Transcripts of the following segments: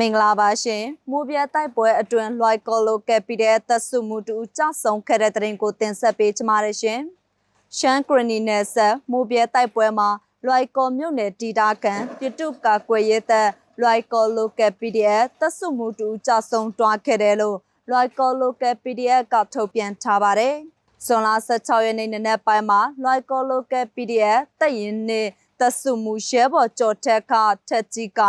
မင်္ဂလာပါရှင်မူပြတိုက်ပွဲအတွင်းလွိုက်ကော်လိုကက်ပီတဲ့သက်စုမှုတူကြဆုံးခဲ့တဲ့တဲ့ရင်ကိုတင်ဆက်ပေးချမှာရရှင်ရှမ်းဂရနီနယ်ဆက်မူပြတိုက်ပွဲမှာလွိုက်ကော်မြို့နယ်တီတာကန်ပြတုကာကွယ်ရေးသက်လွိုက်ကော်လိုကက်ပီတဲ့သက်စုမှုတူကြဆုံးတွားခဲ့တယ်လို့လွိုက်ကော်လိုကက်ပီတဲ့ကထုတ်ပြန်ထားပါတယ်ဇွန်လ16ရက်နေ့နနက်ပိုင်းမှာလွိုက်ကော်လိုကက်ပီတဲ့တပ်ရင်နဲ့သက်စုမှုရဲဘော်ကြော်ထက်ကထက်ကြီးက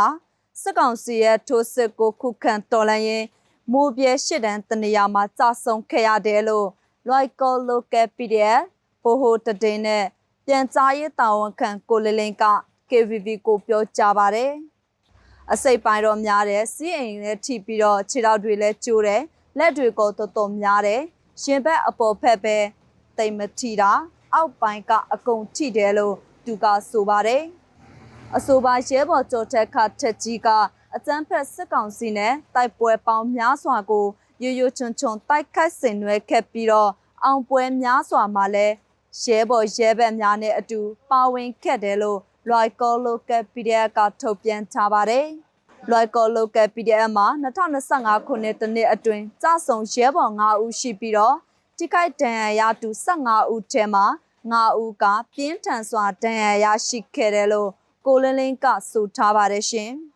စစ်ကောင်စီရဲ့ထိုးစစ်ကိုခုခံတော်လှန်ရင်မူပြဲရှစ်တန်းတနေရာမှာကြာဆုံးခဲ့ရတယ်လို့ Local Local PDF ဘိုဟိုတဒင်းနဲ့ပြန်ကြားရေးတာဝန်ခံကိုလလင်းက KVV ကိုပြောကြားပါတယ်အစိပ်ပိုင်းတော့များတယ်စီးအိမ်လည်းထိပြီးတော့ခြေထောက်တွေလည်းကျိုးတယ်လက်တွေကိုတော်တော်များတယ်ရှင်ဘက်အပေါ်ဖက်ပဲတိမ်မထီတာအောက်ပိုင်းကအကုန်ထိတယ်လို့သူကဆိုပါတယ် အဆိုပါရဲဘော်ကျော်ထက်ခထက်ကြီးကအကျန်းဖက်စစ်ကောင်စီနဲ့တိုက်ပွဲပေါင်းများစွာကိုရွရွချွန်ချွန်တိုက်ခတ်ဆင်နွှဲခဲ့ပြီးတော့အောင်ပွဲများစွာမှာလဲရဲဘော်ရဲဘက်များနဲ့အတူပါဝင်ခဲ့တယ်လို့ Local Local PDF ကထုတ်ပြန်ထားပါတယ်။ Local Local PDF မှာ2025ခုနှစ်တနှစ်အတွင်းစဆုံရဲဘော်9ဦးရှိပြီးတော့တိခိုက်ဒဏ်ရာရသူ15ဦးထဲမှာ9ဦးကပြင်းထန်စွာဒဏ်ရာရရှိခဲ့တယ်လို့ ကိုလင်းလင်းကဆိုထားပါတယ်ရှင်။